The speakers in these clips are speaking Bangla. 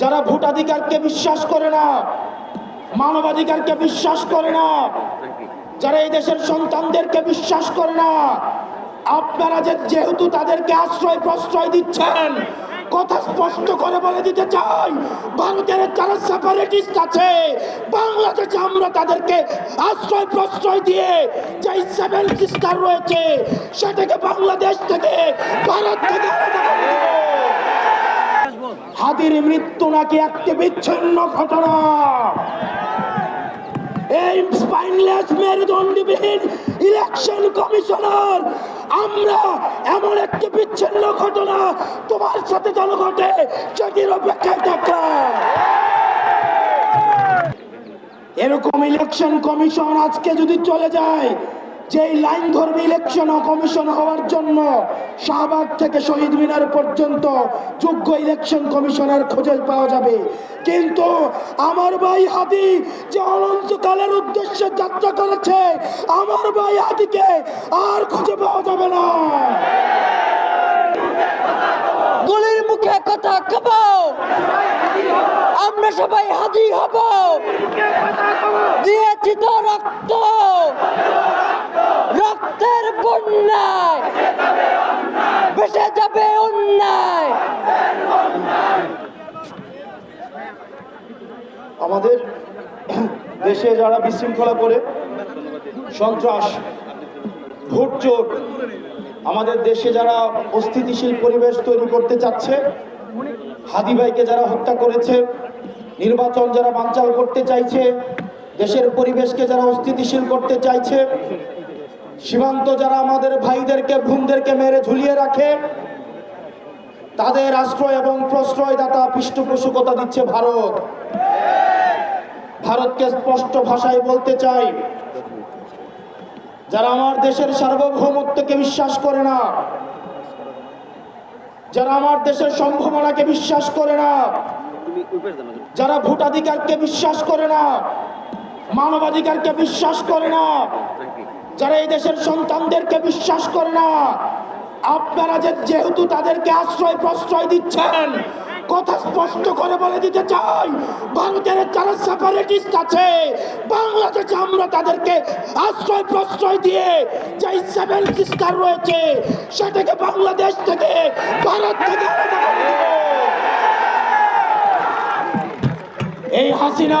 যারা ভোটাধিকারকে বিশ্বাস করে না, মানবাধিকারকে বিশ্বাস করে না, যারা এই দেশের সন্তানদেরকে বিশ্বাস করে না, আপনারা যে যেহেতু তাদেরকে আশ্রয় প্রশ্রয় দিচ্ছেন, কথা স্পষ্ট করে বলে দিতে চাই, ভারতের যারা সেপারেটিস্ট আছে, বাংলাদেশে আমরা তাদেরকে আশ্রয় প্রশ্রয় দিয়ে যে সেভেন সিস্টার রয়েছে, সেটাকে বাংলাদেশ থেকে, ভারত থেকে আলাদা করে। হাদির মৃত্যু নাকি একটি বিচ্ছিন্ন ঘটনা? এই স্পাইনলেস মেরুদণ্ডবিহীন ইলেকশন কমিশনার আমরা এমন একটি বিচ্ছিন্ন ঘটনা তোমার সাথে যেন ঘটে, সেটির অপেক্ষায় থাকলাম। এরকম ইলেকশন কমিশন আজকে যদি চলে যায় যে লাইন ধরবে ইলেকশন কমিশন হওয়ার জন্য, শাহবাগ থেকে শহীদ মিনার পর্যন্ত যোগ্য ইলেকশন কমিশনার খুঁজে পাওয়া যাবে। কিন্তু আমার ভাই হাদি যে অনন্তকালের উদ্দেশ্যে যাত্রা করেছে, আমার ভাই হাদিকে আর খুঁজে পাওয়া যাবে না। গুলির মুখে কথা কব। আমরা সবাই হাজি হব। দিয়েছি তো রক্ত। যাবে অন্যায়। আমাদের দেশে যারা বিশৃঙ্খলা করে, সন্ত্রাস ভোট চোর আমাদের দেশে যারা অস্থিতিশীল পরিবেশ তৈরি করতে চাচ্ছে হাদি ভাইকে যারা হত্যা করেছে, নির্বাচন যারা বাঞ্চাল করতে চাইছে, দেশের পরিবেশকে যারা অস্থিতিশীল করতে চাইছে সীমান্ত যারা আমাদের ভাইদেরকে, বোনদেরকে মেরে ঝুলিয়ে রাখে, তাদের আশ্রয় এবং প্রশ্রয়দাতা পৃষ্ঠপোষকতা দিচ্ছে ভারত। ভারতকে স্পষ্ট ভাষায় বলতে চাই, যারা আমার দেশের সার্বভৌমত্বকে বিশ্বাস করে না, যারা আমার দেশের সম্ভাবনাকে বিশ্বাস করে না, যারা ভোটাধিকারকে বিশ্বাস করে না মানবাধিকারকে বিশ্বাস করে না। যারা এই দেশের সন্তানদেরকে বিশ্বাস করে না, আপনারা যে যেহেতু তাদেরকে আশ্রয় প্রশ্রয় দিচ্ছেন, কথা স্পষ্ট করে বলে দিতে চাই, ভারতের যারা সেপারেটিস্ট আছে, বাংলাদেশে আমরা তাদেরকে আশ্রয় প্রশ্রয় দিয়ে যে সেভেন সিস্টার রয়েছে, সেটাকে বাংলাদেশ থেকে, ভারত থেকে এই হাসিনা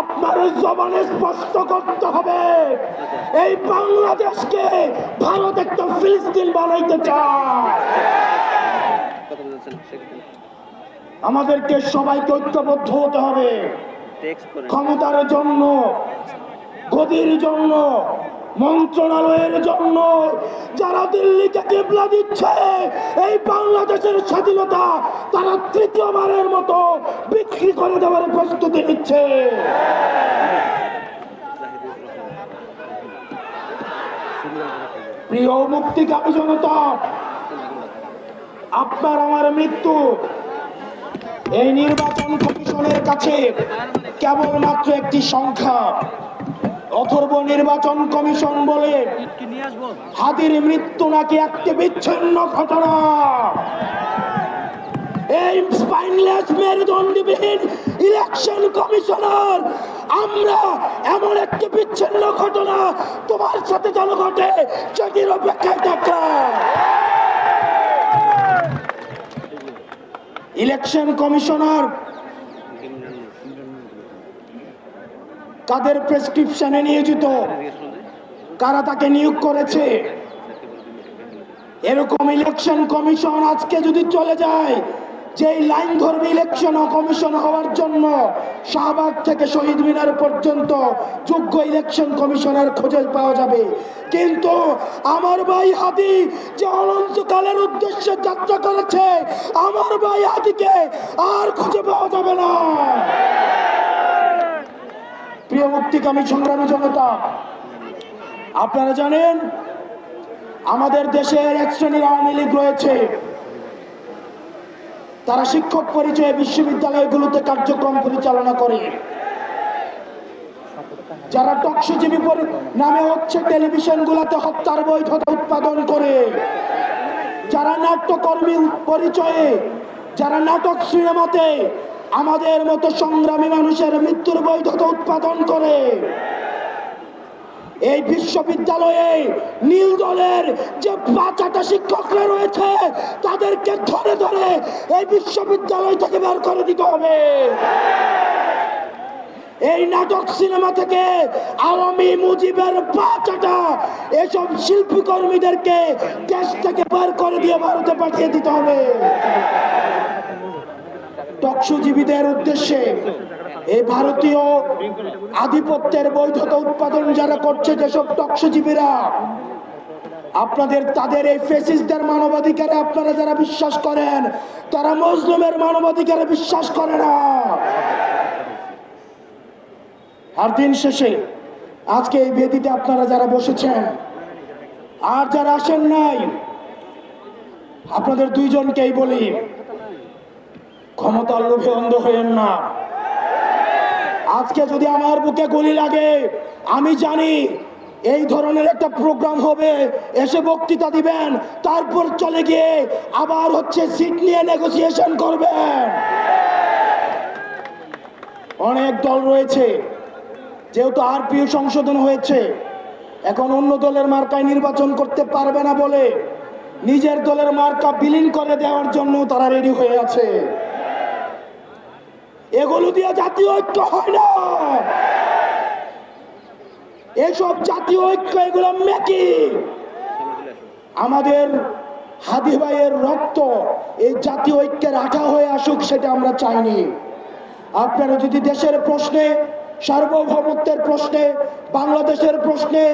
আপনার জবানে স্পষ্ট করতে হবে। এই বাংলাদেশকে ভারত একটা ফিলিস্তিন বানাইতে চায়। আমাদেরকে সবাইকে ঐক্যবদ্ধ হতে হবে। ক্ষমতার জন্য গদির জন্য মন্ত্রণালয়ের জন্য যারা দিল্লিকে কেবলা দিচ্ছে, এই বাংলাদেশের স্বাধীনতা তারা তৃতীয়বারের মতো বিক্রি করে দেওয়ার প্রস্তুতি নিচ্ছে। প্রিয় মুক্তিকামী জনতা, আপনার আমার মৃত্যু এই নির্বাচন কমিশনের কাছে কেবলমাত্র একটি সংখ্যা। অথর্ব নির্বাচন কমিশন বলে হাতির মৃত্যু নাকি একটি বিচ্ছিন্ন ঘটনা? এই স্পাইনলেস মেরুদণ্ডবিহীন ইলেকশন কমিশনার আমরা এমন একটি বিচ্ছিন্ন ঘটনা তোমার সাথে যেন ঘটে সেটির অপেক্ষায় থাকলাম। ইলেকশন কমিশনার কাদের প্রেসক্রিপশনে নিয়োজিত। কারা তাকে নিয়োগ করেছে? এরকম ইলেকশন কমিশন আজকে যদি চলে যায় যে লাইন ধরবে ইলেকশন কমিশন হওয়ার জন্য, শাহবাগ থেকে শহীদ মিনার পর্যন্ত যোগ্য ইলেকশন কমিশনার খুঁজে পাওয়া যাবে। কিন্তু আমার ভাই হাদি যে অনন্তকালের উদ্দেশ্যে যাত্রা করেছে, আমার ভাই হাদিকে আর খুঁজে পাওয়া যাবে না। মুক্তিকামী সংগ্রামী জনতা, আপনারা জানেন আমাদের দেশের এক শ্রেণির আওয়ামী লীগ রয়েছে। তারা শিক্ষক পরিচয়ে বিশ্ববিদ্যালয়গুলোতে কার্যক্রম পরিচালনা করে। যারা টকসজীবী নামে হচ্ছে টেলিভিশন টেলিভিশনগুলোতে হত্যার বৈধতা উৎপাদন করে। যারা নাট্যকর্মী পরিচয়ে, যারা নাটক সিনেমাতে আমাদের মতো সংগ্রামী মানুষের মৃত্যুর বৈধতা উৎপাদন করে। এই বিশ্ববিদ্যালয়ে নীল দলের যে পাঁচাটা শিক্ষকরা রয়েছে, তাদেরকে ধরে ধরে এই বিশ্ববিদ্যালয় থেকে বের করে দিতে হবে। এই নাটক সিনেমা থেকে আওয়ামী মুজিবের পাঁচাটা এসব শিল্পী কর্মীদেরকে দেশ থেকে বের করে দিয়ে ভারতে পাঠিয়ে দিতে হবে। টকসুজীবীদের উদ্দেশ্যে এই ভারতীয় আধিপত্যের বৈধতা উৎপাদন যারা করছে যেসব টকসুজীবীরা আপনাদের, তাদের এই ফেসিসদের মানবাধিকারে আপনারা যারা বিশ্বাস করেন, তারা মুসলিমের মানবাধিকারে বিশ্বাস করে না। আর দিন শেষে আজকে এই বেদিতে আপনারা যারা বসেছেন, আর যারা আসেন নাই, আপনাদের দুইজনকেই বলি ক্ষমতার লোভে অন্ধ হয়েন না। আজকে যদি আমার বুকে গুলি লাগে, আমি জানি এই ধরনের একটা প্রোগ্রাম হবে, এসে বক্তৃতা দিবেন, তারপর চলে গিয়ে আবার হচ্ছে সিট নিয়ে নেগোসিয়েশন করবেন। অনেক দল রয়েছে, যেহেতু আর আরপিও সংশোধন হয়েছে, এখন অন্য দলের মার্কায় নির্বাচন করতে পারবে না বলে নিজের দলের মার্কা বিলীন করে দেওয়ার জন্য তারা রেডি হয়ে আছে। এগুলো দিয়ে জাতীয় ঐক্য হয় না। এসব জাতীয় ঐক্য, এগুলো মেকি। আমাদের হাদি ভাইয়ের রক্ত এই জাতীয় ঐক্যের আঠা হয়ে আসুক সেটা আমরা চাইনি। আপনারা যদি দেশের প্রশ্নে, সার্বভৌমত্বের প্রশ্নে, বাংলাদেশের প্রশ্নে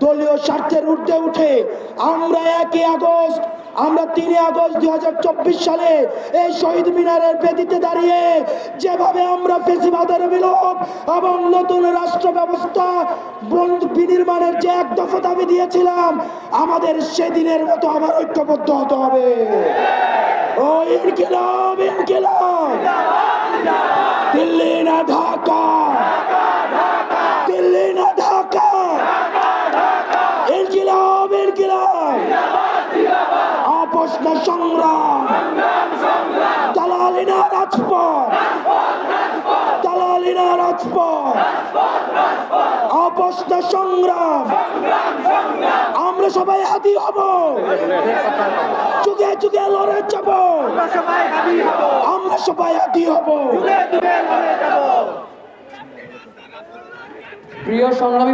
দলীয় স্বার্থের ঊর্ধ্বে উঠে আমরা একই আগস্ট আমরা তিনে আগস্ট দু হাজার চব্বিশ সালে এই শহীদ মিনারের বেদিতে দাঁড়িয়ে যেভাবে আমরা ফেসিবাদের বিলোপ এবং নতুন রাষ্ট্র ব্যবস্থা বন- বিনির্মাণের যে এক দফা দাবি দিয়েছিলাম, আমাদের সেদিনের মতো আবার ঐক্যবদ্ধ হতে হবে। ও ইনকিলাব ইনকিলাব। দিল্লি না ঢাকা দিল্লি না ঢাকা ইনকিলাব ইনকিলাব আপোষ না সংগ্রাম দালালি না রাজপথ দালালি না রাজপথ আপোষ না সংগ্রাম। আমরা সবাই হাতি হব। যুগে যুগে লড়ে যাব। আমরা সবাই হাতি হব। প্রিয় সংগ্রামী